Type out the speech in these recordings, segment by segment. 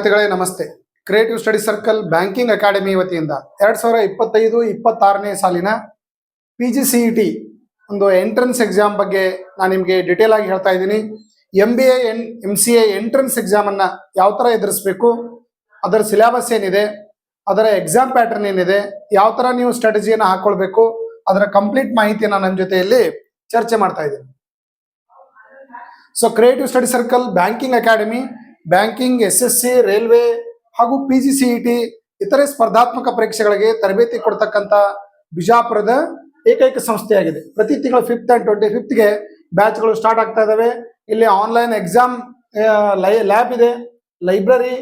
ವಿದ್ಯಾರ್ಥಿಗಳೇ, ನಮಸ್ತೆ. Creative study circle banking academy ವತಿಯಿಂದ ಎರಡ್ ಸಾವಿರ ಇಪ್ಪತ್ತೈದು, ಇಪ್ಪತ್ತಾರನೇ ಸಾಲಿನ ಪಿ ಜಿ ಸಿ ಟಿ ಒಂದು ಎಂಟ್ರೆನ್ಸ್ ಎಕ್ಸಾಮ್ ಬಗ್ಗೆ ನಾನು ನಿಮಗೆ ಡಿಟೇಲ್ ಆಗಿ ಹೇಳ್ತಾ ಇದ್ದೀನಿ. M B A and M C A entrance ಅನ್ನ ಯಾವ ತರ ಎದುರಿಸಬೇಕು, ಅದರ ಸಿಲೆಬಸ್ ಏನಿದೆ, ಅದರ ಎಕ್ಸಾಮ್ ಪ್ಯಾಟರ್ನ್ ಏನಿದೆ, ಯಾವ ತರ ನೀವು ಸ್ಟ್ರಾಟಜಿಯನ್ನು ಹಾಕೊಳ್ಬೇಕು, ಅದರ ಕಂಪ್ಲೀಟ್ ಮಾಹಿತಿಯನ್ನು ನನ್ನ ಜೊತೆಯಲ್ಲಿ ಚರ್ಚೆ ಮಾಡ್ತಾ ಇದ್ದೀನಿ. So creative study circle banking academy banking S S C railway ಹಾಗೂ P G C E T ಇತರೆ ಸ್ಪರ್ಧಾತ್ಮಕ ಪರೀಕ್ಷೆಗಳಿಗೆ ತರಬೇತಿ ಕೊಡ್ತಕ್ಕಂಥ ಬಿಜಾಪುರದ ಏಕೈಕ ಸಂಸ್ಥೆಯಾಗಿದೆ. ಪ್ರತಿ ತಿಂಗಳು ಫಿಫ್ತ್ ಆ್ಯಂಡ್ ಟ್ವೆಂಟಿ ಫಿಫ್ತ್ಗೆ ಬ್ಯಾಚ್ಗಳು ಸ್ಟಾರ್ಟ್ ಆಗ್ತಾ ಇದ್ದಾವೆ ಇಲ್ಲಿ ಆನ್ಲೈನ್ ಎಕ್ಸಾಮ್ ಲೈ ಲ್ಯಾಬ್ ಇದೆ. ಲೈಬ್ರರಿ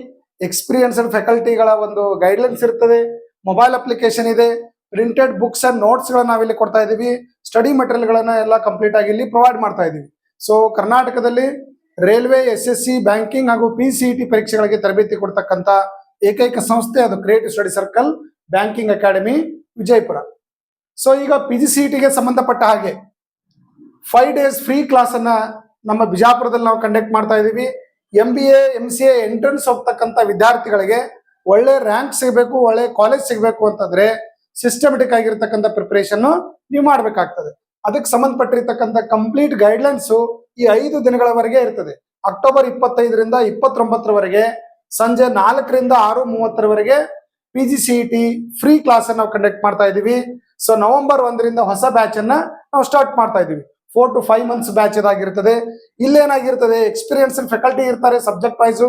ಎಕ್ಸ್ಪೀರಿಯನ್ಸ್ಡ್ ಫ್ಯಾಕಲ್ಟಿಗಳ ಒಂದು ಗೈಡ್ಲೈನ್ಸ್ ಇರ್ತದೆ. ಮೊಬೈಲ್ ಅಪ್ಲಿಕೇಶನ್ ಇದೆ. ಪ್ರಿಂಟೆಡ್ ಬುಕ್ಸ್ ಅಂಡ್ ನೋಟ್ಸ್ಗಳನ್ನ ನಾವಿಲ್ಲಿ ಕೊಡ್ತಾ ಇದ್ದೀವಿ ಸ್ಟಡಿ ಗಳನ್ನ ಎಲ್ಲ ಕಂಪ್ಲೀಟ್ ಆಗಿ ಇಲ್ಲಿ ಪ್ರೊವೈಡ್ ಮಾಡ್ತಾ ಇದ್ದೀವಿ ಸೊ ಕರ್ನಾಟಕದಲ್ಲಿ railway S S C banking ಹಾಗೂ ಪಿ ಸಿ ಪರೀಕ್ಷೆಗಳಿಗೆ ತರಬೇತಿ ಕೊಡ್ತಕ್ಕಂಥ ಏಕೈಕ ಸಂಸ್ಥೆ ಅದು creative study circle banking academy, Vijayapura. So ಈಗ ಪಿ ಜಿ ಸಿ ಟಿಗೆ ಸಂಬಂಧಪಟ್ಟ ಹಾಗೆ ಫೈವ್ ಡೇಸ್ ಫ್ರೀ ಕ್ಲಾಸ್ ಅನ್ನ ನಮ್ಮ ಬಿಜಾಪುರದಲ್ಲಿ ನಾವು ಕಂಡಕ್ಟ್ ಮಾಡ್ತಾ ಇದೀವಿ M B A M C entrance ಹೋಗ್ತಕ್ಕಂಥ ವಿದ್ಯಾರ್ಥಿಗಳಿಗೆ ಒಳ್ಳೆ ರ್ಯಾಂಕ್ ಸಿಗಬೇಕು, ಒಳ್ಳೆ ಕಾಲೇಜ್ ಸಿಗಬೇಕು ಅಂತಂದ್ರೆ ಸಿಸ್ಟಮೆಟಿಕ್ ಆಗಿರ್ತಕ್ಕಂಥ ಪ್ರಿಪರೇಷನ್ ನೀವು ಮಾಡಬೇಕಾಗ್ತದೆ. ಅದಕ್ಕೆ ಸಂಬಂಧಪಟ್ಟಿರ್ತಕ್ಕಂಥ ಕಂಪ್ಲೀಟ್ ಗೈಡ್ಲೈನ್ಸ್ ಈ ಐದು ದಿನಗಳವರೆಗೆ ಇರ್ತದೆ. ಅಕ್ಟೋಬರ್ ಇಪ್ಪತ್ತೈದರಿಂದ ಇಪ್ಪತ್ತೊಂಬತ್ತರವರೆಗೆ, ಸಂಜೆ ನಾಲ್ಕರಿಂದ ಆರು ಮೂವತ್ತರವರೆಗೆ P G C T free class ಅನ್ನು ನಾವು ಕಂಡಕ್ಟ್ ಮಾಡ್ತಾ ಇದ್ದೀವಿ. ಸೊ ನವೆಂಬರ್ ಒಂದರಿಂದ ಹೊಸ ಬ್ಯಾಚ್ ಅನ್ನ ನಾವು ಸ್ಟಾರ್ಟ್ ಮಾಡ್ತಾ ಇದ್ದೀವಿ. Four to five months batch ಇದಾಗಿರ್ತದೆ ಇಲ್ಲೇನಾಗಿರ್ತದೆ ಎಕ್ಸ್ಪೀರಿಯನ್ಸ್ ಫ್ಯಾಕಲ್ಟಿ ಇರ್ತಾರೆ subject wise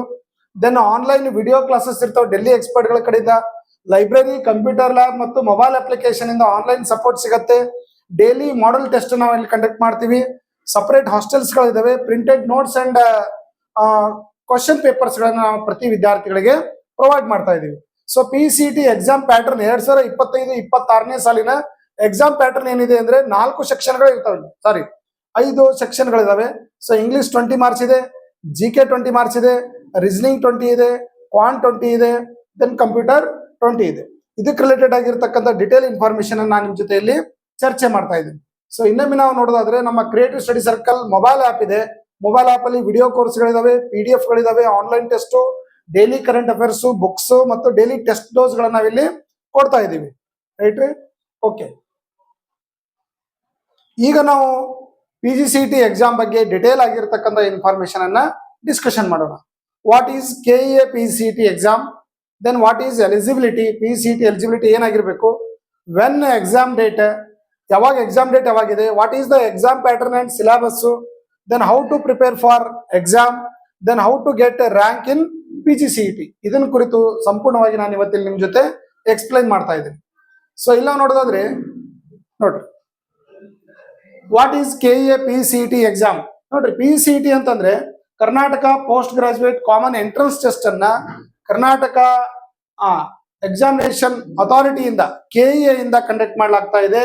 then online video classes ಇರ್ತಾವೆ ಡೆಲ್ಲಿ ಎಕ್ಸ್ಪರ್ಟ್ಗಳ ಕಡೆಯಿಂದ. ಲೈಬ್ರರಿ ಕಂಪ್ಯೂಟರ್ ಲ್ಯಾಬ್ ಮತ್ತು ಮೊಬೈಲ್ ಅಪ್ಲಿಕೇಶನ್ ಇಂದ ಆನ್ಲೈನ್ ಸಪೋರ್ಟ್ ಸಿಗತ್ತೆ. ಡೈಲಿ ಮಾಡೆಲ್ ಟೆಸ್ಟ್ ನಾವು ಇಲ್ಲಿ ಕಂಡಕ್ಟ್ ಮಾಡ್ತೀವಿ. ಸಪರೇಟ್ ಹಾಸ್ಟೆಲ್ಸ್ ಗಳಿದಾವೆ printed notes and question papers ಗಳನ್ನ ನಾವು ಪ್ರತಿ ವಿದ್ಯಾರ್ಥಿಗಳಿಗೆ ಪ್ರೊವೈಡ್ ಮಾಡ್ತಾ ಇದೀವಿ so P C T exam pattern ಎರಡ್ ಸಾವಿರದ ಇಪ್ಪತ್ತೈದು, ಇಪ್ಪತ್ತಾರನೇ ಸಾಲಿನ ಎಕ್ಸಾಮ್ ಪ್ಯಾಟರ್ನ್ ಏನಿದೆ ಅಂದ್ರೆ ನಾಲ್ಕು ಸೆಕ್ಷನ್ಗಳು ಇರ್ತವೆ ಸಾರಿ ಐದು ಸೆಕ್ಷನ್ಗಳಿದಾವೆ ಸೊ ಇಂಗ್ಲಿಷ್ ಟ್ವೆಂಟಿ ಮಾರ್ಕ್ಸ್ ಇದೆ ಜಿ ಕೆ ಟ್ವೆಂಟಿ ಮಾರ್ಕ್ಸ್ ಇದೆ ರೀಸನಿಂಗ್ ಟ್ವೆಂಟಿ ಇದೆ ಕ್ವಾನ್ ಟ್ವೆಂಟಿ ಇದೆ ದೆನ್ ಕಂಪ್ಯೂಟರ್ ಟ್ವೆಂಟಿ ಇದೆ. ಇದಕ್ಕೆ ರಿಲೇಟೆಡ್ ಆಗಿರ್ತಕ್ಕಂಥ ಡಿಟೇಲ್ ಇನ್ಫಾರ್ಮೇಶನ್ ನಾನು ನಿಮ್ಮ ಜೊತೆಯಲ್ಲಿ ಚರ್ಚೆ ಮಾಡ್ತಾ ಇದ್ದೀನಿ. ಸೊ ಇನ್ನೊಮ್ಮೆ ನಾವು ನೋಡೋದಾದ್ರೆ ನಮ್ಮ creative study circle mobile app ಇದೆ. ಮೊಬೈಲ್ ಆಪ್ ಅಲ್ಲಿ ವಿಡಿಯೋ ಕೋರ್ಸ್ಗಳಿದಾವೆ ಪಿ ಡಿ ಎಫ್ ಗಳಿದಾವೆ online test daily current affairs books ಮತ್ತು ಡೈಲಿ ಟೆಸ್ಟ್ ಡೋಸ್ ಗಳನ್ನ ನಾವಿಲ್ಲಿ ಕೊಡ್ತಾ ಇದ್ದೀವಿ. ರೈಟ್ ಓಕೆ ಈಗ ನಾವು P G C T exam ಬಗ್ಗೆ ಡಿಟೇಲ್ ಆಗಿರ್ತಕ್ಕಂಥ ಇನ್ಫಾರ್ಮೇಶನ್ ಅನ್ನ ಡಿಸ್ಕಷನ್ ಮಾಡೋಣ. What is K A P C T exam then what is eligibility P C T eligibility ಏನಾಗಿರ್ಬೇಕು? ವೆನ್ ಎಕ್ಸಾಮ್ ಡೇಟ್ ಯಾವಾಗ exam date ಯಾವಾಗಿದೆ? What is the exam pattern and syllabus then how to prepare for exam then how to get rank in P G C T ಇದನ್ನ ಕುರಿತು ಸಂಪೂರ್ಣವಾಗಿ ನಾನು ಇವತ್ತಿಲ್ಲಿ ನಿಮ್ ಜೊತೆ explain ಮಾಡ್ತಾ ಇದ್ದೀನಿ. ಸೊ ಇಲ್ಲ ನೋಡೋದಾದ್ರೆ, ನೋಡ್ರಿ. What is K A P C T exam ನೋಡ್ರಿ ಪಿ ಸಿ ಟಿ ಅಂತಂದ್ರೆ Karnataka post graduate common entrance test ಅನ್ನ ಕರ್ನಾಟಕ ಎಕ್ಸಾಮಿನೇಷನ್ ಅಥಾರಿಟಿಯಿಂದ ಕೆ ಇಂದ ಕಂಡಕ್ಟ್ ಮಾಡಲಾಗ್ತಾ ಇದೆ.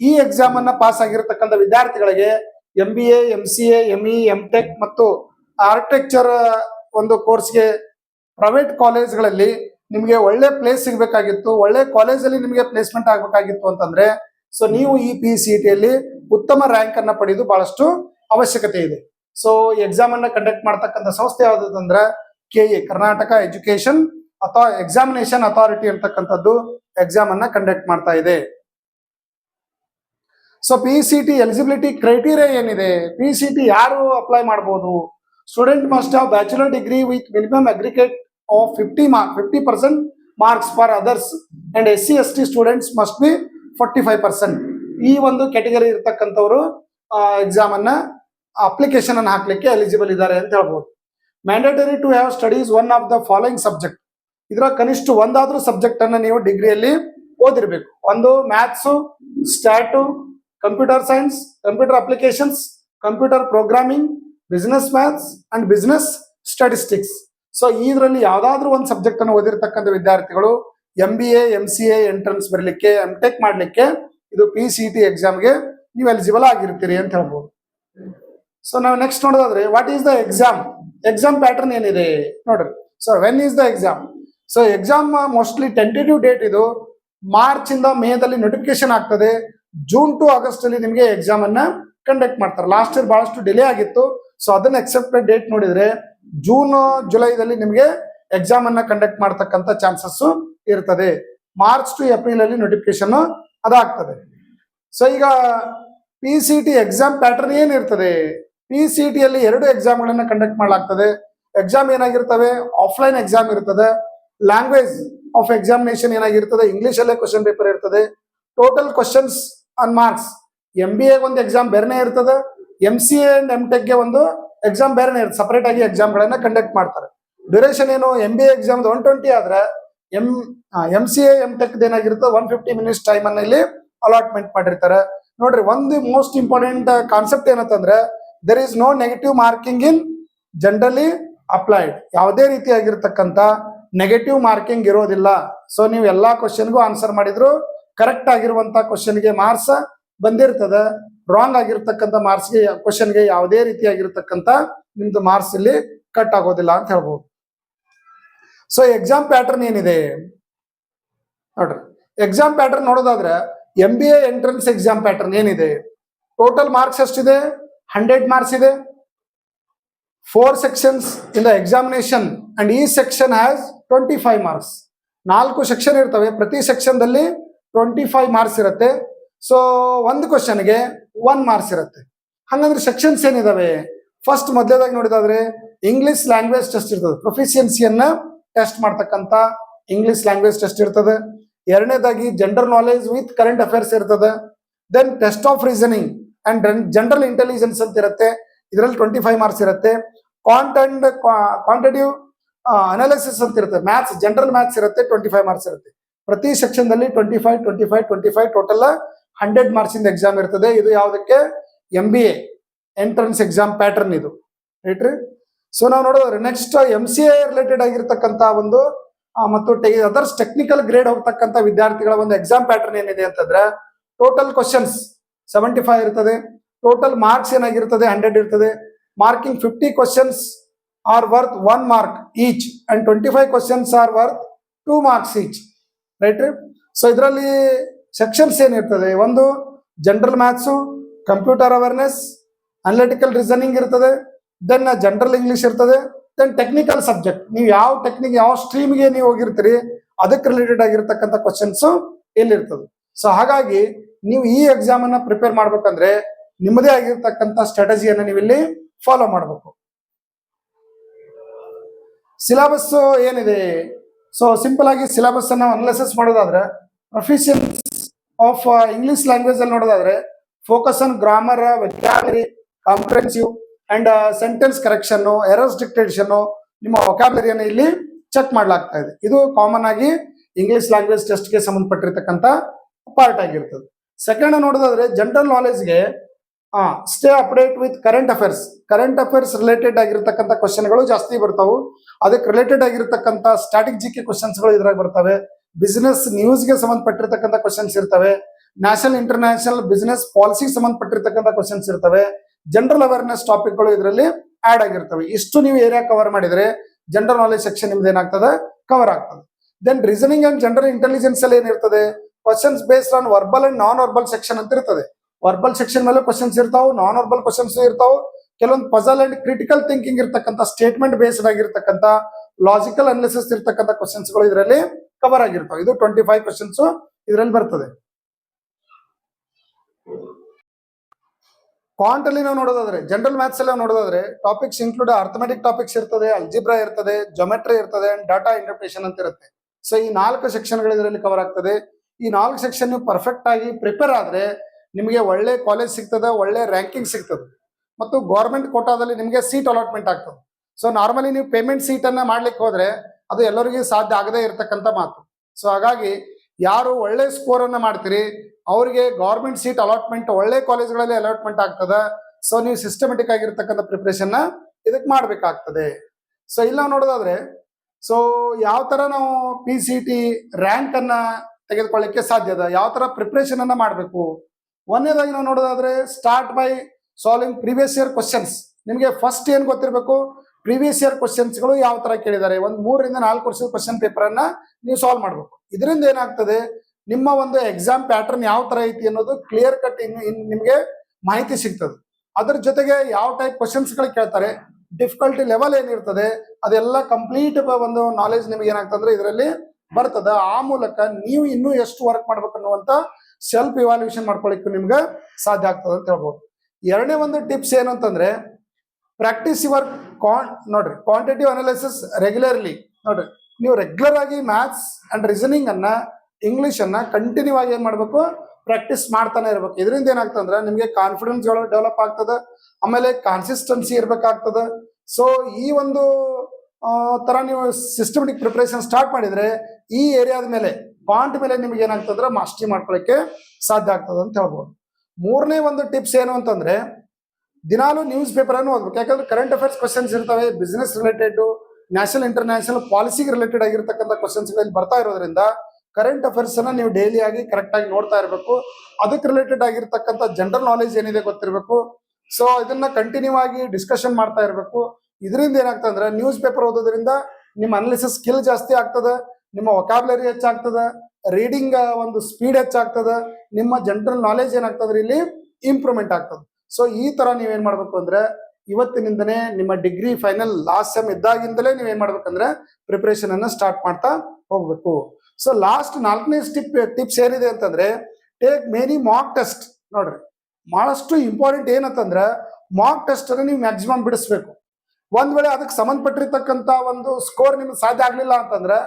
ಈ ಎಕ್ಸಾಮ್ ಅನ್ನ ಪಾಸ್ ಆಗಿರತಕ್ಕಂಥ ವಿದ್ಯಾರ್ಥಿಗಳಿಗೆ M B A M C A M E M tech ಮತ್ತು ಆರ್ಕಿಟೆಕ್ಚರ್ ಒಂದು ಕೋರ್ಸ್ಗೆ ಪ್ರೈವೇಟ್ ಕಾಲೇಜ್ಗಳಲ್ಲಿ ನಿಮಗೆ ಒಳ್ಳೆ ಪ್ಲೇಸ್ ಸಿಗಬೇಕಾಗಿತ್ತು. ಒಳ್ಳೆ ಕಾಲೇಜಲ್ಲಿ ನಿಮಗೆ ಪ್ಲೇಸ್ಮೆಂಟ್ ಆಗಬೇಕಾಗಿತ್ತು ಅಂತಂದ್ರೆ ಸೊ ನೀವು ಈ ಪಿ ಸಿ ಟಿಯಲ್ಲಿ ಉತ್ತಮ ರ್ಯಾಂಕ್ ಅನ್ನ ಪಡೆದು ಬಹಳಷ್ಟು ಅವಶ್ಯಕತೆ ಇದೆ. ಸೊ ಎಕ್ಸಾಮ್ ಅನ್ನ ಕಂಡಕ್ಟ್ ಮಾಡ್ತಕ್ಕಂಥ ಸಂಸ್ಥೆ ಯಾವುದು ಕೆ ಎ ಕರ್ನಾಟಕ ಎಜುಕೇಶನ್ ಅಥವಾ ಎಕ್ಸಾಮಿನೇಷನ್ ಅಥಾರಿಟಿ ಅಂತಕ್ಕಂಥದ್ದು ಎಕ್ಸಾಮ್ ಅನ್ನ ಕಂಡಕ್ಟ್ ಮಾಡ್ತಾ ಇದೆ. So P C T eligibility criteria ಏನಿದೆ? ಪಿ ಸಿ ಟಿ ಯಾರು ಅಪ್ಲೈ ಮಾಡಬಹುದು student must have bachelor degree with minimum aggregate of fifty mark fifty percent marks for others and S C S T students must be forty five percent ಈ ಒಂದು category ಇರ್ತಕ್ಕಂಥವ್ರು exam ಅನ್ನ application ಅನ್ನು ಹಾಕ್ಲಿಕ್ಕೆ eligible ಇದ್ದಾರೆ ಅಂತ ಹೇಳ್ಬೋದು. Mandatory to have studies one of the following subject ಇದರ ಕನಿಷ್ಠ ಒಂದಾದ್ರೂ ಸಬ್ಜೆಕ್ಟ್ ಅನ್ನ ನೀವು ಡಿಗ್ರಿಯಲ್ಲಿ ಓದಿರ್ಬೇಕು. ಒಂದು maths stat computer science computer applications computer programming business maths and business statistics so ಇದರಲ್ಲಿ ಯಾವ್ದಾದ್ರು ಒಂದು ಸಬ್ಜೆಕ್ಟ್ ಅನ್ನು ಓದಿರ್ತಕ್ಕಂಥ ವಿದ್ಯಾರ್ಥಿಗಳು M B A M C entrance ಬರಲಿಕ್ಕೆ ಎಂ ಟೆಕ್ ಮಾಡಲಿಕ್ಕೆ ಇದು ಪಿ ಸಿ ಟಿ ಎಕ್ಸಾಮ್ಗೆ ನೀವು ಎಲಿಜಿಬಲ್ ಆಗಿರ್ತೀರಿ ಅಂತ ಹೇಳ್ಬೋದು. ಸೊ ನಾವು ನೆಕ್ಸ್ಟ್ ನೋಡೋದಾದ್ರೆ what is the exam exam pattern ಏನಿದೆ? ನೋಡ್ರಿ. So when is the exam so exam mostly tentative date ಇದು ಮಾರ್ಚ್ ಇಂದ ಮೇದಲ್ಲಿ ನೋಟಿಫಿಕೇಶನ್ ಆಗ್ತದೆ. ಜೂನ್ ಟು ಆಗಸ್ಟ್ ಅಲ್ಲಿ ನಿಮಗೆ ಎಕ್ಸಾಮ್ ಅನ್ನ ಕಂಡಕ್ಟ್ ಮಾಡ್ತಾರೆ. ಲಾಸ್ಟ್ ಇಯರ್ ಬಹಳಷ್ಟು ಡಿಲೇ ಆಗಿತ್ತು. ಸೊ ಅದನ್ನ ಎಕ್ಸೆಪ್ಟೆಡ್ ಡೇಟ್ ನೋಡಿದ್ರೆ ಜೂನ್ ಜುಲೈದಲ್ಲಿ ನಿಮಗೆ ಎಕ್ಸಾಮ್ ಅನ್ನ ಕಂಡಕ್ಟ್ ಮಾಡತಕ್ಕಂತ ಚಾನ್ಸಸ್ ಇರ್ತದೆ. ಮಾರ್ಚ್ ಟು ಏಪ್ರಿಲ್ ಅಲ್ಲಿ ನೋಟಿಫಿಕೇಶನ್ ಅದಾಗ್ತದೆ. ಸೊ ಈಗ P C T exam pattern ಏನಿರ್ತದೆ ಪಿ ಸಿ ಟಿಯಲ್ಲಿ ಎರಡು ಎಕ್ಸಾಮ್ ಗಳನ್ನ ಕಂಡಕ್ಟ್ ಮಾಡಲಾಗ್ತದೆ. ಎಕ್ಸಾಮ್ ಏನಾಗಿರ್ತವೆ? ಆಫ್ಲೈನ್ ಎಕ್ಸಾಮ್ ಇರ್ತದೆ. ಲ್ಯಾಂಗ್ವೇಜ್ ಆಫ್ ಎಕ್ಸಾಮಿನೇಷನ್ ಏನಾಗಿರ್ತದೆ? ಇಂಗ್ಲಿಷ್ ಅಲ್ಲೇ ಕ್ವಶನ್ ಪೇಪರ್ ಇರ್ತದೆ. Total questions on marks M B ಎಗೆ ಒಂದು ಎಕ್ಸಾಮ್ ಬೇರೆನೇ ಇರ್ತದೆ M C A and M ಟೆಕ್ಗೆ ಒಂದು ಎಕ್ಸಾಮ್ ಬೇರೆನೇ ಇರ್ತದೆ. ಸಪರೇಟ್ ಆಗಿ ಎಕ್ಸಾಮ್ಗಳನ್ನ ಕಂಡಕ್ಟ್ ಮಾಡ್ತಾರೆ. ಡ್ಯೂರೇಷನ್ ಏನು? M B exam one twenty ಆದ್ರೆ M M C A M tech ಏನಾಗಿರುತ್ತೆ? ಒನ್ ಫಿಫ್ಟಿ ಮಿನಿಟ್ಸ್ ಟೈಮ್ ಅನ್ನ ಇಲ್ಲಿ ಅಲಾಟ್ಮೆಂಟ್ ಮಾಡಿರ್ತಾರೆ. ನೋಡ್ರಿ, ಒಂದು ಮೋಸ್ಟ್ ಇಂಪಾರ್ಟೆಂಟ್ ಕಾನ್ಸೆಪ್ಟ್ ಏನಂತಂದ್ರೆ there is no negative marking in generally applied ಯಾವುದೇ ರೀತಿಯಾಗಿರ್ತಕ್ಕಂಥ ನೆಗೆಟಿವ್ ಮಾರ್ಕಿಂಗ್ ಇರೋದಿಲ್ಲ. ಸೊ ನೀವು ಎಲ್ಲಾ ಕ್ವಶನ್ಗೂ ಆನ್ಸರ್ ಮಾಡಿದ್ರು ಕರೆಕ್ಟ್ ಆಗಿರುವಂತ ಕ್ವಶನ್ಗೆ ಮಾರ್ಕ್ಸ್ ಬಂದಿರ್ತದೆ ರಾಂಗ್ ಆಗಿರ್ತಕ್ಕಂಥ ಮಾರ್ಕ್ಸ್ಗೆ ಕ್ವಶನ್ಗೆ ಯಾವುದೇ ರೀತಿಯಾಗಿರ್ತಕ್ಕಂಥ ನಿಮ್ದು ಮಾರ್ಕ್ಸ್ ಇಲ್ಲಿ ಕಟ್ ಆಗೋದಿಲ್ಲ ಅಂತ ಹೇಳ್ಬೋದು. ಸೊ ಎಕ್ಸಾಮ್ ಪ್ಯಾಟರ್ನ್ ಏನಿದೆ? ನೋಡ್ರಿ ಎಕ್ಸಾಮ್ ಪ್ಯಾಟರ್ನ್ ನೋಡೋದಾದ್ರೆ M B A entrance exam pattern ಏನಿದೆ? ಟೋಟಲ್ ಮಾರ್ಕ್ಸ್ ಎಷ್ಟಿದೆ? ಹಂಡ್ರೆಡ್ ಮಾರ್ಕ್ಸ್ ಇದೆ. Four sections in the examination and ಈ section has twenty five marks ನಾಲ್ಕು ಸೆಕ್ಷನ್ ಇರ್ತವೆ, ಪ್ರತಿ ಸೆಕ್ಷನ್ದಲ್ಲಿ ಟ್ವೆಂಟಿ ಫೈವ್ ಮಾರ್ಕ್ಸ್ ಇರುತ್ತೆ. ಸೊ ಒಂದು ಕ್ವಶನ್ಗೆ ಒನ್ ಮಾರ್ಕ್ಸ್ ಇರುತ್ತೆ. ಹಂಗಂದ್ರೆ ಸೆಕ್ಷನ್ಸ್ ಏನಿದಾವೆ? ಫಸ್ಟ್ ಮೊದಲೇದಾಗಿ ನೋಡಿದಾದ್ರೆ ಇಂಗ್ಲಿಷ್ ಲ್ಯಾಂಗ್ವೇಜ್ ಟೆಸ್ಟ್ ಇರ್ತದೆ. ಪ್ರೊಫಿಷಿಯನ್ಸಿಯನ್ನ ಟೆಸ್ಟ್ ಮಾಡ್ತಕ್ಕಂತ ಇಂಗ್ಲಿಷ್ ಲ್ಯಾಂಗ್ವೇಜ್ ಟೆಸ್ಟ್ ಇರ್ತದೆ. ಎರಡನೇದಾಗಿ general knowledge with current affairs ಇರ್ತದೆ. Then test of reasoning and general intelligence ಅಂತ ಇರುತ್ತೆ. ಇದರಲ್ಲಿ ಟ್ವೆಂಟಿ ಫೈವ್ ಮಾರ್ಕ್ಸ್ ಇರುತ್ತೆ ಅಂಡ್ ಕ್ವಾಂಟಿಟಿವ್ ಅನಾಲಿಸಿಸ್ ಅಂತ ಇರುತ್ತೆ. ಮ್ಯಾಥ್ಸ್ ಜನರಲ್ ಮ್ಯಾಥ್ಸ್ ಇರುತ್ತೆ ಟ್ವೆಂಟಿ ಫೈವ್ ಮಾರ್ಕ್ಸ್ ಇರುತ್ತೆ. ಪ್ರತಿ ಸೆಕ್ಷನ್ ದಲ್ಲಿ twenty five twenty five twenty five total hundred marks ಇಂದ ಎಕ್ಸಾಮ್ ಇರ್ತದೆ. ಇದು ಯಾವುದಕ್ಕೆ? M B entrance exam pattern ಇದು. ರೈಟ್ ರೀ? ಸೊ ನಾವು ನೋಡಿದ್ರೆ next M C A related ಆಗಿರ್ತಕ್ಕಂಥ ಒಂದು ಮತ್ತು ಅದರ್ಸ್ ಟೆಕ್ನಿಕಲ್ ಗ್ರೇಡ್ ಹೋಗ್ತಕ್ಕಂಥ ವಿದ್ಯಾರ್ಥಿಗಳ ಒಂದು ಎಕ್ಸಾಮ್ ಪ್ಯಾಟರ್ನ್ ಏನಿದೆ ಅಂತಂದ್ರೆ ಟೋಟಲ್ ಕ್ವಶನ್ಸ್ ಸೆವೆಂಟಿ ಫೈವ್ ಇರ್ತದೆ. ಟೋಟಲ್ ಮಾರ್ಕ್ಸ್ ಏನಾಗಿರ್ತದೆ? ಹಂಡ್ರೆಡ್ ಇರ್ತದೆ. Marking fifty questions are worth one mark each and twenty five questions are worth two marks each right ರೀ ಸೊ ಇದರಲ್ಲಿ ಸೆಕ್ಷನ್ಸ್ ಏನಿರ್ತದೆ ಒಂದು general maths computer awareness analytical reasoning ಇರ್ತದೆ then general English ಇರ್ತದೆ then technical subject ನೀವು ಯಾವ technique ಯಾವ ಸ್ಟ್ರೀಮ್ಗೆ ನೀವು ಹೋಗಿರ್ತೀರಿ, ಅದಕ್ಕೆ ರಿಲೇಟೆಡ್ ಆಗಿರ್ತಕ್ಕಂಥ ಕ್ವಶನ್ಸ್ ಇಲ್ಲಿರ್ತದೆ ಸೊ ಹಾಗಾಗಿ ನೀವು ಈ ಎಕ್ಸಾಮ್ ಅನ್ನ ಪ್ರಿಪೇರ್ ಮಾಡ್ಬೇಕಂದ್ರೆ ನಿಮ್ಮದೇ ಆಗಿರ್ತಕ್ಕಂಥ ಸ್ಟ್ರಾಟಜಿಯನ್ನು ನೀವು ಇಲ್ಲಿ ಫಾಲೋ ಮಾಡಬೇಕು. ಸಿಲೆಬಸ್ ಏನಿದೆ? ಸೊ ಸಿಂಪಲ್ ಆಗಿ ಸಿಲೆಬಸ್ ಅನ್ನ ಅನಲಿಸಿಸ್ ಮಾಡೋದಾದ್ರೆ ಪ್ರೊಫಿಷಿಯನ್ಸ್ ಆಫ್ ಇಂಗ್ಲಿಷ್ ಲ್ಯಾಂಗ್ವೇಜ್ ಅಲ್ಲಿ ನೋಡೋದಾದ್ರೆ focus on grammar vocabulary comprehensive and sentence correction errors dictation ನಿಮ್ಮ ವೊಕ್ಯಾಬುಲರಿಯನ್ನು ಇಲ್ಲಿ ಚೆಕ್ ಮಾಡಲಾಗ್ತಾ ಇದೆ. ಇದು ಕಾಮನ್ ಆಗಿ ಇಂಗ್ಲಿಷ್ ಲ್ಯಾಂಗ್ವೇಜ್ ಟೆಸ್ಟ್ಗೆ ಸಂಬಂಧಪಟ್ಟಿರ್ತಕ್ಕಂಥ ಪಾರ್ಟ್ ಆಗಿರ್ತದೆ. ಸೆಕೆಂಡ್ ನೋಡೋದಾದ್ರೆ general ನಾಲೆಜ್ಗೆ stay update with current affairs current affairs related ಆಗಿರ್ತಕ್ಕಂಥ ಕ್ವಶನ್ಗಳು ಜಾಸ್ತಿ ಬರ್ತಾವೆ. ಅದಕ್ಕೆ ರಿಲೇಟೆಡ್ ಆಗಿರ್ತಕ್ಕಂಥ ಸ್ಟಾಟಿಕ್ ಜಿ ಕೆ ಕ್ವಶನ್ಸ್ಗಳು ಇದ್ರಾಗ ಬರ್ತವೆ. ಬಿಸ್ನೆಸ್ ನ್ಯೂಸ್ಗೆ ಸಂಬಂಧಪಟ್ಟಿರ್ತಕ್ಕಂಥ ಕ್ವಶನ್ಸ್ ಇರ್ತವೆ. ನ್ಯಾಷನಲ್ ಇಂಟರ್ನ್ಯಾಷನಲ್ ಬಿಸ್ನೆಸ್ ಪಾಲಿಸಿಗೆ ಸಂಬಂಧಪಟ್ಟಿರ್ತಕ್ಕಂಥ ಕ್ವಶನ್ಸ್ ಇರ್ತವೆ. ಜನರಲ್ ಅವೇರ್ನೆಸ್ ಟಾಪಿಕ್ಗಳು ಇದರಲ್ಲಿ ಆಡ್ ಆಗಿರ್ತವೆ. ಇಷ್ಟು ನೀವು ಏರಿಯಾ ಕವರ್ ಮಾಡಿದ್ರೆ ಜನರಲ್ ನಾಲೆಜ್ ಸೆಕ್ಷನ್ ನಿಮ್ದು ಏನಾಗ್ತದೆ? ಕವರ್ ಆಗ್ತದೆ. Then reasoning and general intelligence ಅಲ್ಲಿ ಏನಿರ್ತದೆ? Questions based on verbal and non verbal section ಅಂತ ಇರ್ತದೆ. ವರ್ಬಲ್ ಸೆಕ್ಷನ್ ಮೇಲೆ ಕ್ವಶನ್ಸ್ ಇರ್ತಾವೆ ನಾನ್ ವರ್ಬಲ್ ಕ್ವಶನ್ಸ್ ಇರ್ತಾವೆ. ಕೆಲವೊಂದು ಪಜಲ್ ಅಂಡ್ ಕ್ರಿಟಿಕಲ್ ಥಿಂಕಿಂಗ್ ಇರ್ತಕ್ಕಂಥ ಸ್ಟೇಟ್ಮೆಂಟ್ ಬೇಸ್ಡ್ ಆಗಿರ್ತಕ್ಕಂಥ ಲಾಜಿಕಲ್ ಅನಾಲಿಸಿಸ್ ಇರ್ತಕ್ಕಂಥ ಕ್ವಶನ್ಸ್ಗಳು ಇದರಲ್ಲಿ ಕವರ್ ಆಗಿರ್ತಾವೆ. ಇದು ಟ್ವೆಂಟಿ ಫೈವ್ ಕ್ವಶನ್ಸ್ ಇದರಲ್ಲಿ ಬರ್ತದೆ. ಕ್ವಾಂಟ್ ಅಲ್ಲಿ ನಾವು ನೋಡೋದಾದ್ರೆ ಜನರಲ್ ಮ್ಯಾಥ್ಸ್ ಎಲ್ಲ ನೋಡೋದಾದ್ರೆ ಟಾಪಿಕ್ಸ್ ಇನ್ಕ್ಲೂಡ್ ಅರ್ಥಮೆಟಿಕ್ ಟಾಪಿಕ್ಸ್ ಇರ್ತದೆ ಅಲ್ಜಿಬ್ರಾ ಇರ್ತದೆ ಜೊಮೆಟ್ರಿ ಇರ್ತದೆ ಡಾಟಾ ಇಂಟರ್ಪ್ರಿಟೇಷನ್ ಅಂತ ಇರುತ್ತೆ. ಸೊ ಈ ನಾಲ್ಕು ಸೆಕ್ಷನ್ಗಳು ಇದರಲ್ಲಿ ಕವರ್ ಆಗ್ತದೆ. ಈ ನಾಲ್ಕು ಸೆಕ್ಷನ್ ನೀವು ಪರ್ಫೆಕ್ಟ್ ಆಗಿ ಪ್ರಿಪೇರ್ ಆದ್ರೆ ನಿಮಗೆ ಒಳ್ಳೆ ಕಾಲೇಜ್ ಸಿಗ್ತದೆ, ಒಳ್ಳೆ ರ್ಯಾಂಕಿಂಗ್ ಸಿಗ್ತದೆ. ಮತ್ತು ಗೌರ್ಮೆಂಟ್ ಕೋಟಾದಲ್ಲಿ ನಿಮಗೆ ಸೀಟ್ ಅಲಾಟ್ಮೆಂಟ್ ಆಗ್ತದೆ. ಸೊ ನಾರ್ಮಲಿ ನೀವು ಪೇಮೆಂಟ್ ಸೀಟ್ ಅನ್ನ ಮಾಡ್ಲಿಕ್ಕೆ ಹೋದ್ರೆ ಅದು ಎಲ್ಲರಿಗೂ ಸಾಧ್ಯ ಆಗದೇ ಇರತಕ್ಕಂಥ ಮಾತು. ಸೊ ಹಾಗಾಗಿ ಯಾರು ಒಳ್ಳೆ ಸ್ಕೋರ್ ಅನ್ನ ಮಾಡ್ತೀರಿ, ಅವರಿಗೆ ಗೌರ್ಮೆಂಟ್ ಸೀಟ್ ಅಲಾಟ್ಮೆಂಟ್ ಒಳ್ಳೆ ಕಾಲೇಜ್ಗಳಲ್ಲಿ ಅಲಾಟ್ಮೆಂಟ್ ಆಗ್ತದೆ. ಸೊ ನೀವು ಸಿಸ್ಟಮೆಟಿಕ್ ಆಗಿರ್ತಕ್ಕಂಥ ಪ್ರಿಪ್ರೇಷನ್ ಇದಕ್ಕೆ ಮಾಡಬೇಕಾಗ್ತದೆ. ಸೊ ಇಲ್ಲ ನೋಡೋದಾದ್ರೆ ಸೊ ಯಾವ ತರ ನಾವು ಪಿ ಸಿ ಟಿ ರ್ಯಾಂಕ್ ಅನ್ನ ತೆಗೆದುಕೊಳ್ಳಿಕ್ಕೆ ಸಾಧ್ಯ ಅದ? ಯಾವ ತರ ಪ್ರಿಪ್ರೇಷನ್ ಅನ್ನ ಮಾಡಬೇಕು? ಒಂದನೇದಾಗಿ ನಾವು ನೋಡೋದಾದ್ರೆ start by solving previous year questions ನಿಮಗೆ ಫಸ್ಟ್ ಏನು ಗೊತ್ತಿರಬೇಕು? ಪ್ರೀವಿಯಸ್ ಇಯರ್ ಕ್ವಶನ್ಸ್ಗಳು ಯಾವ ತರ ಕೇಳಿದ್ದಾರೆ? ಒಂದು ಮೂರರಿಂದ ನಾಲ್ಕು ವರ್ಷದ ಕ್ವಶನ್ ಪೇಪರ್ ಅನ್ನ ನೀವು ಸಾಲ್ವ್ ಮಾಡಬೇಕು. ಇದರಿಂದ ಏನಾಗ್ತದೆ? ನಿಮ್ಮ ಒಂದು ಎಕ್ಸಾಮ್ ಪ್ಯಾಟರ್ನ್ ಯಾವ ತರ ಐತಿ ಅನ್ನೋದು ಕ್ಲಿಯರ್ ಕಟ್ ಇನ್ ನಿಮಗೆ ಮಾಹಿತಿ ಸಿಗ್ತದೆ. ಅದ್ರ ಜೊತೆಗೆ ಯಾವ ಟೈಪ್ ಕ್ವಶನ್ಸ್ಗಳು ಕೇಳ್ತಾರೆ? ಡಿಫಿಕಲ್ಟಿ ಲೆವೆಲ್ ಏನಿರ್ತದೆ ಅದೆಲ್ಲ ಕಂಪ್ಲೀಟ್ ಒಂದು ನಾಲೆಜ್ ನಿಮ್ಗೆ ಏನಾಗ್ತಂದ್ರೆ ಇದರಲ್ಲಿ ಬರ್ತದೆ. ಆ ಮೂಲಕ ನೀವು ಇನ್ನೂ ಎಷ್ಟು ವರ್ಕ್ ಮಾಡ್ಬೇಕು ಅನ್ನುವಂತ ಸೆಲ್ಫ್ ಇವಾಲ್ಯೂಷನ್ ಮಾಡ್ಕೊಳ್ಳಿಕ್ಕೂ ನಿಮ್ಗೆ ಸಾಧ್ಯ ಆಗ್ತದೆ ಅಂತ ಹೇಳ್ಬೋದು. ಎರಡನೇ ಒಂದು ಟಿಪ್ಸ್ ಏನು ಅಂತಂದ್ರೆ ಪ್ರಾಕ್ಟೀಸ್ ಯುವರ್ ಕಾನ್ ನೋಡ್ರಿ ಕ್ವಾಂಟಿಟಿವ್ ಅನಾಲಿಸಿಸ್ ರೆಗ್ಯುಲರ್ಲಿ ನೋಡ್ರಿ, ನೀವು ರೆಗ್ಯುಲರ್ ಆಗಿ ಮ್ಯಾಥ್ಸ್ ಅಂಡ್ ರೀಸನಿಂಗ್ ಅನ್ನ ಇಂಗ್ಲಿಷ್ ಅನ್ನ ಕಂಟಿನ್ಯೂ ಆಗಿ ಏನ್ ಮಾಡ್ಬೇಕು? ಪ್ರಾಕ್ಟೀಸ್ ಮಾಡ್ತಾನೆ ಇರ್ಬೇಕು. ಇದರಿಂದ ಏನಾಗ್ತಂದ್ರೆ ನಿಮಗೆ ಕಾನ್ಫಿಡೆನ್ಸ್ ಡೆವಲಪ್ ಆಗ್ತದೆ, ಆಮೇಲೆ ಕಾನ್ಸಿಸ್ಟೆನ್ಸಿ ಇರ್ಬೇಕಾಗ್ತದೆ. ಸೊ ಈ ಒಂದು ಥರ ನೀವು ಸಿಸ್ಟಮೆಟಿಕ್ ಪ್ರಿಪ್ರೇಷನ್ ಸ್ಟಾರ್ಟ್ ಮಾಡಿದ್ರೆ, ಈ ಏರಿಯಾದ ಮೇಲೆ ಪಾಯಿಂಟ್ ಮೇಲೆ ನಿಮ್ಗೆ ಏನಾಗ್ತದ್ರೆ ಮಾಸ್ಟರಿ ಮಾಡ್ಕೊಳ್ಳಿಕ್ಕೆ ಸಾಧ್ಯ ಆಗ್ತದೆ ಅಂತ ಹೇಳ್ಬೋದು. ಮೂರನೇ ಒಂದು ಟಿಪ್ಸ್ ಏನು ಅಂತಂದ್ರೆ, ದಿನಾಲು ನ್ಯೂಸ್ ಪೇಪರ್ ಅನ್ನು ಓದ್ಬೇಕು. ಯಾಕಂದ್ರೆ ಕರೆಂಟ್ ಅಫೇರ್ಸ್ ಕ್ವಶನ್ಸ್ ಇರ್ತವೆ ಬಿಸ್ನೆಸ್ ರಿಲೇಟೆಡ್ ನ್ಯಾಷನಲ್ ಇಂಟರ್ನ್ಯಾಷನಲ್ ಪಾಲಿಸಿಗೆ ರಿಲೇಟೆಡ್ ಆಗಿರ್ತಕ್ಕಂಥ ಕ್ವಶನ್ಸ್ಗಳಲ್ಲಿ ಬರ್ತಾ ಇರೋದ್ರಿಂದ ಕರೆಂಟ್ ಅಫೇರ್ಸ್ ಅನ್ನ ನೀವು ಡೈಲಿ ಆಗಿ ಕರೆಕ್ಟ್ ಆಗಿ ನೋಡ್ತಾ ಇರಬೇಕು. ಅದಕ್ಕೆ ರಿಲೇಟೆಡ್ ಆಗಿರ್ತಕ್ಕಂಥ ಜನರಲ್ ನಾಲೆಜ್ ಏನಿದೆ ಗೊತ್ತಿರಬೇಕು. ಸೊ ಇದನ್ನ ಕಂಟಿನ್ಯೂ ಆಗಿ ಡಿಸ್ಕಷನ್ ಮಾಡ್ತಾ ಇರಬೇಕು. ಇದರಿಂದ ಏನಾಗ್ತದೆ ಅಂದ್ರೆ ನ್ಯೂಸ್ ಪೇಪರ್ ಓದೋದ್ರಿಂದ ನಿಮ್ಮ ಅನಾಲಿಸಿಸ್ ಸ್ಕಿಲ್ ಜಾಸ್ತಿ ಆಗ್ತದೆ. ನಿಮ್ಮ ವೊಕ್ಯಾಬ್ಲರಿ ಹೆಚ್ಚಾಗ್ತದ ರೀಡಿಂಗ್ ಒಂದು ಸ್ಪೀಡ್ ಹೆಚ್ಚಾಗ್ತದ, ನಿಮ್ಮ ಜನರಲ್ ನಾಲೆಜ್ ಏನಾಗ್ತದ್ರಿ ಇಲ್ಲಿ ಇಂಪ್ರೂವ್ಮೆಂಟ್ ಆಗ್ತದ. ಸೊ ಈ ತರ ನೀವೇನ್ ಮಾಡ್ಬೇಕು ಅಂದ್ರೆ, ಇವತ್ತಿನಿಂದನೇ ನಿಮ್ಮ ಡಿಗ್ರಿ ಫೈನಲ್ ಲಾಸ್ಟ್ ಸೆಮ್ ಇದ್ದಾಗಿಂದಲೇ ನೀವೇನ್ ಮಾಡ್ಬೇಕಂದ್ರೆ ಪ್ರಿಪರೇಷನ್ ಅನ್ನ ಸ್ಟಾರ್ಟ್ ಮಾಡ್ತಾ ಹೋಗ್ಬೇಕು. ಸೊ ಲಾಸ್ಟ್ ನಾಲ್ಕನೇ ಸ್ಟಿಪ್ ಟಿಪ್ಸ್ ಏನಿದೆ ಅಂತಂದ್ರೆ ಟೇಕ್ ಮೆನಿ ಮಾಕ್ ಟೆಸ್ಟ್ ನೋಡ್ರಿ ಬಹಳಷ್ಟು ಇಂಪಾರ್ಟೆಂಟ್ ಏನಂತಂದ್ರೆ ಮಾಕ್ ಟೆಸ್ಟ್ ಅನ್ನ ನೀವು ಮ್ಯಾಕ್ಸಿಮಮ್ ಬಿಡಿಸ್ಬೇಕು. ಒಂದ್ ವೇಳೆ ಅದಕ್ಕೆ ಸಂಬಂಧಪಟ್ಟಿರ್ತಕ್ಕಂತ ಒಂದು ಸ್ಕೋರ್ ನಿಮ್ಗೆ ಸಾಧ್ಯ ಆಗ್ಲಿಲ್ಲ ಅಂತಂದ್ರೆ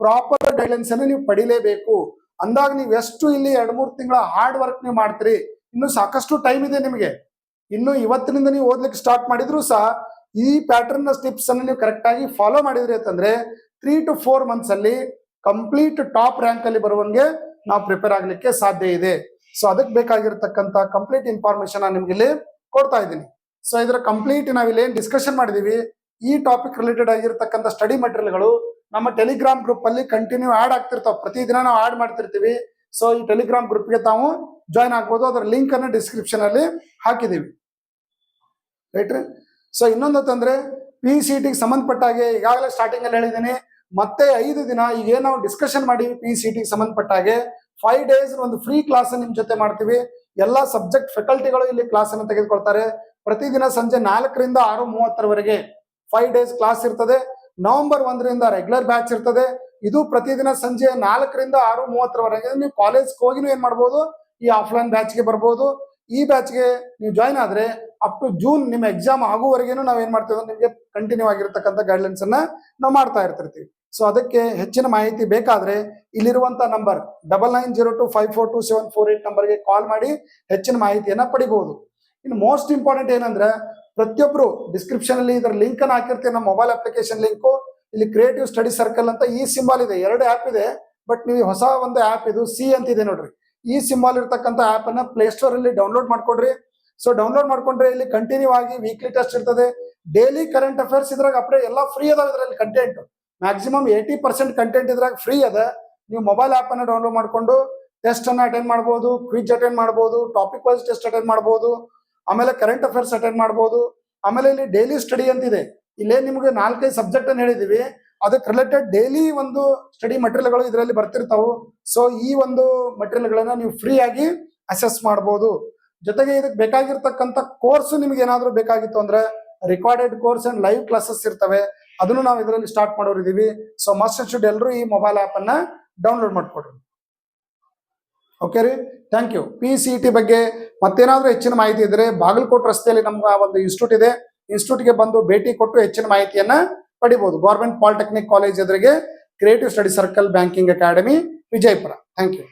ಪ್ರಾಪರ್ ಗೈಡ್ಲೈನ್ಸ್ ಅನ್ನು ನೀವು ಪಡಿಲೇಬೇಕು. ಅಂದಾಗ ನೀವು ಎಷ್ಟು ಇಲ್ಲಿ ಎರಡ್ ಮೂರ್ ತಿಂಗಳ ಹಾರ್ಡ್ ವರ್ಕ್ ನೀವು ಮಾಡ್ತೀರಿ, ಇನ್ನು ಸಾಕಷ್ಟು ಟೈಮ್ ಇದೆ ನಿಮಗೆ. ಇನ್ನು ಇವತ್ತಿನಿಂದ ನೀವು ಓದ್ಲಿಕ್ಕೆ ಸ್ಟಾರ್ಟ್ ಮಾಡಿದ್ರು ಸಹ, ಈ ಪ್ಯಾಟರ್ನ್ ಸ್ಟಿಪ್ಸ್ ಅನ್ನು ನೀವು ಕರೆಕ್ಟ್ ಆಗಿ ಫಾಲೋ ಮಾಡಿದ್ರಿ ಅಂತಂದ್ರೆ ತ್ರೀ ಟು ಫೋರ್ ಮಂತ್ಸ್ ಅಲ್ಲಿ ಕಂಪ್ಲೀಟ್ ಟಾಪ್ ರ್ಯಾಂಕ್ ಅಲ್ಲಿ ಬರುವಂಗೆ ನಾವು ಪ್ರಿಪೇರ್ ಆಗ್ಲಿಕ್ಕೆ ಸಾಧ್ಯ ಇದೆ. ಸೊ ಅದಕ್ಕೆ ಬೇಕಾಗಿರ್ತಕ್ಕಂತ ಕಂಪ್ಲೀಟ್ ಇನ್ಫಾರ್ಮೇಶನ್ ನಿಮ್ಗೆ ಇಲ್ಲಿ ಕೊಡ್ತಾ ಇದ್ದೀನಿ. ಸೊ ಇದರ ಕಂಪ್ಲೀಟ್ ನಾವಿಲ್ಲಿ ಏನ್ ಡಿಸ್ಕಷನ್ ಮಾಡಿದೀವಿ, ಈ ಟಾಪಿಕ್ ರಿಲೇಟೆಡ್ ಆಗಿರ್ತಕ್ಕಂಥ ಸ್ಟಡಿ ಗಳು ನಮ್ಮ ಟೆಲಿಗ್ರಾಮ್ ಗ್ರೂಪ್ ಅಲ್ಲಿ ಕಂಟಿನ್ಯೂ ಆಡ್ ಆಗ್ತಿರ್ತಾವ. ಪ್ರತಿದಿನ ನಾವು ಆಡ್ ಮಾಡ್ತಿರ್ತೀವಿ. ಸೊ ಈ ಟೆಲಿಗ್ರಾಮ್ ಗ್ರೂಪ್ಗೆ ತಾವು ಜಾಯ್ನ್ ಆಗ್ಬೋದು. ಅದರ ಲಿಂಕ್ ಅನ್ನು ಡಿಸ್ಕ್ರಿಪ್ಷನ್ ಅಲ್ಲಿ ಹಾಕಿದೀವಿ. ರೈಟ್ ರೀ ಸೊ ಇನ್ನೊಂದು ಅಂತಂದ್ರೆ ಪಿ ಸಿ ಟಿಗೆ ಸಂಬಂಧಪಟ್ಟ ಹಾಗೆ ಈಗಾಗಲೇ ಸ್ಟಾರ್ಟಿಂಗ್ ಅಲ್ಲಿ ಹೇಳಿದ್ದೀನಿ ಮತ್ತೆ ಐದು ದಿನ ಈಗ ಏನ್ ನಾವು ಡಿಸ್ಕಷನ್ ಮಾಡಿ ಪಿ ಸಿ ಟಿಗೆ ಸಂಬಂಧಪಟ್ಟ ಹಾಗೆ. ಫೈವ್ ಡೇಸ್ ಒಂದು ಫ್ರೀ ಕ್ಲಾಸ್ ನಿಮ್ ಜೊತೆ ಮಾಡ್ತೀವಿ. ಎಲ್ಲಾ ಸಬ್ಜೆಕ್ಟ್ ಫೆಕಲ್ಟಿಗಳು ಇಲ್ಲಿ ಕ್ಲಾಸ್ ಅನ್ನು ತೆಗೆದುಕೊಳ್ತಾರೆ. ಪ್ರತಿದಿನ ಸಂಜೆ ನಾಲ್ಕರಿಂದ ಆರು ಮೂವತ್ತರವರೆಗೆ ಫೈವ್ ಡೇಸ್ ಕ್ಲಾಸ್ ಇರ್ತದೆ. ನವೆಂಬರ್ ಒಂದರಿಂದ ರೆಗ್ಯುಲರ್ ಬ್ಯಾಚ್ ಇರ್ತದೆ. ಇದು ಪ್ರತಿದಿನ ಸಂಜೆ ನಾಲ್ಕರಿಂದ ಆರು ಮೂವತ್ತರವರೆಗೆ ನೀವು ಕಾಲೇಜ್ಗೆ ಹೋಗಿನೂ ಏನ್ ಮಾಡ್ಬೋದು? ಈ ಆಫ್ಲೈನ್ ಬ್ಯಾಚ್ಗೆ ಬರ್ಬೋದು. ಈ ಬ್ಯಾಚ್ಗೆ ನೀವು ಜಾಯ್ನ್ ಆದ್ರೆ ಅಪ್ ಟು ಜೂನ್ ನಿಮ್ಮ ಎಕ್ಸಾಮ್ ಆಗುವವರೆಗೇನು ನಾವ್ ಏನ್ ಮಾಡ್ತೀವಿ? ನಿಮಗೆ ಕಂಟಿನ್ಯೂ ಆಗಿರ್ತಕ್ಕಂಥ ಗೈಡ್ಲೈನ್ಸ್ ಅನ್ನ ನಾವು ಮಾಡ್ತಾ ಇರ್ತಿರ್ತೀವಿ. ಸೊ ಅದಕ್ಕೆ ಹೆಚ್ಚಿನ ಮಾಹಿತಿ ಬೇಕಾದ್ರೆ ಇಲ್ಲಿರುವಂತ number double nine zero two five four two seven four eight ನಂಬರ್ಗೆ ಕಾಲ್ ಮಾಡಿ ಹೆಚ್ಚಿನ ಮಾಹಿತಿಯನ್ನ ಪಡಿಬಹುದು ಇನ್ನು ಮೋಸ್ಟ್ ಇಂಪಾರ್ಟೆಂಟ್ ಏನಂದ್ರೆ ಪ್ರತಿಯೊಬ್ರು ಡಿಸ್ಕ್ರಿಪ್ಷನ್ ಅಲ್ಲಿ ಇದರ ಲಿಂಕ್ ಅನ್ನು ಹಾಕಿರ್ತೀವಿ, ನಮ್ಮ ಮೊಬೈಲ್ ಅಪ್ಲಿಕೇಶನ್ ಲಿಂಕ್ ಇಲ್ಲಿ ಕ್ರಿಯೇಟಿವ್ ಸ್ಟಡಿ ಸರ್ಕಲ್ ಅಂತ ಈ ಸಿಂಬಲ್ ಇದೆ, ಎರಡು ಆ್ಯಪ್ ಇದೆ. ಬಟ್ ನೀವು ಹೊಸ ಒಂದು ಆ್ಯಪ್ ಇದು ಸಿ ಅಂತ ಇದೆ ನೋಡ್ರಿ. ಈ ಸಿಂಬಲ್ ಇರ್ತಕ್ಕಂಥ ಆ್ಯಪ್ ಅನ್ನ ಪ್ಲೇಸ್ಟೋರ್ ಅಲ್ಲಿ ಡೌನ್ಲೋಡ್ ಮಾಡ್ಕೊಡ್ರಿ. ಸೊ ಡೌನ್ಲೋಡ್ ಮಾಡ್ಕೊಂಡ್ರೆ ಇಲ್ಲಿ ಕಂಟಿನ್ಯೂ ಆಗಿ ವೀಕ್ಲಿ ಟೆಸ್ಟ್ ಇರ್ತದೆ. ಡೈಲಿ ಕರೆಂಟ್ ಅಫೇರ್ಸ್ ಇದ್ರಾಗ ಅಪ್ಡೇಟ್ ಎಲ್ಲ ಫ್ರೀ ಅದಾವ ಇದರಲ್ಲಿ content maximum eighty percent content ಇದ್ರಾಗ ಫ್ರೀ ಅದ. ನೀವು ಮೊಬೈಲ್ ಆಪ್ ಅನ್ನ ಡೌನ್ಲೋಡ್ ಮಾಡ್ಕೊಂಡು ಟೆಸ್ಟ್ ಅನ್ನ ಅಟೆಂಡ್ ಮಾಡ್ಬೋದು ಕ್ವಿಜ್ ಅಟೆಂಡ್ ಮಾಡ್ಬೋದು ಟಾಪಿಕ್ ವೈಸ್ ಟೆಸ್ಟ್ ಅಟೆಂಡ್ ಮಾಡ್ಬೋದು. ಆಮೇಲೆ ಕರೆಂಟ್ ಅಫೇರ್ಸ್ ಅಟೆಂಡ್ ಮಾಡ್ಬೋದು. ಆಮೇಲೆ ಇಲ್ಲಿ ಡೈಲಿ ಸ್ಟಡಿ ಅಂತಿದೆ. ಇಲ್ಲೇ ನಿಮಗೆ ನಾಲ್ಕೈದು ಸಬ್ಜೆಕ್ಟ್ ಅನ್ನು ಹೇಳಿದೀವಿ. ಅದಕ್ಕೆ ರಿಲೇಟೆಡ್ ಡೈಲಿ ಒಂದು ಸ್ಟಡಿ ಗಳು ಇದರಲ್ಲಿ ಬರ್ತಿರ್ತಾವು. ಸೊ ಈ ಒಂದು ಗಳನ್ನ ನೀವು ಫ್ರೀ ಆಗಿ ಅಸೆಸ್ ಮಾಡ್ಬೋದು. ಜೊತೆಗೆ ಇದಕ್ಕೆ ಬೇಕಾಗಿರ್ತಕ್ಕಂಥ ಕೋರ್ಸ್ ನಿಮ್ಗೆ ಏನಾದರೂ ಬೇಕಾಗಿತ್ತು ಅಂದ್ರೆ recorded course and live classes ಇರ್ತವೆ. ಅದನ್ನು ನಾವು ಇದರಲ್ಲಿ ಸ್ಟಾರ್ಟ್ ಮಾಡೋರಿದ್ದೀವಿ ಸೊ ಮಸ್ಟ್ ಶುಡ್ ಎಲ್ಲರೂ ಈ ಮೊಬೈಲ್ ಆಪ್ ಅನ್ನ ಡೌನ್ಲೋಡ್ ಮಾಡ್ಕೊಡ್ರಿ. ಓಕೆ ರೀ? Thank you P C T ಬಗ್ಗೆ ಮತ್ತೇನಾದ್ರೂ ಹೆಚ್ಚಿನ ಮಾಹಿತಿ ಇದ್ರೆ ಬಾಗಲಕೋಟೆ ರಸ್ತೆಯಲ್ಲಿ ನಮ್ಗೆ ಒಂದು ಇನ್ಸ್ಟಿಟ್ಯೂಟ್ ಇದೆ. ಇನ್ಸ್ಟಿಟ್ಯೂಟ್ಗೆ ಬಂದು ಭೇಟಿ ಕೊಟ್ಟು ಹೆಚ್ಚಿನ ಮಾಹಿತಿಯನ್ನ ಪಡಿಬೋದು. ಗೌರ್ಮೆಂಟ್ ಪಾಲಿಟೆಕ್ನಿಕ್ ಕಾಲೇಜ್ ಎದುರಿಗೆ creative study circle banking academy Vijayapura. Thank you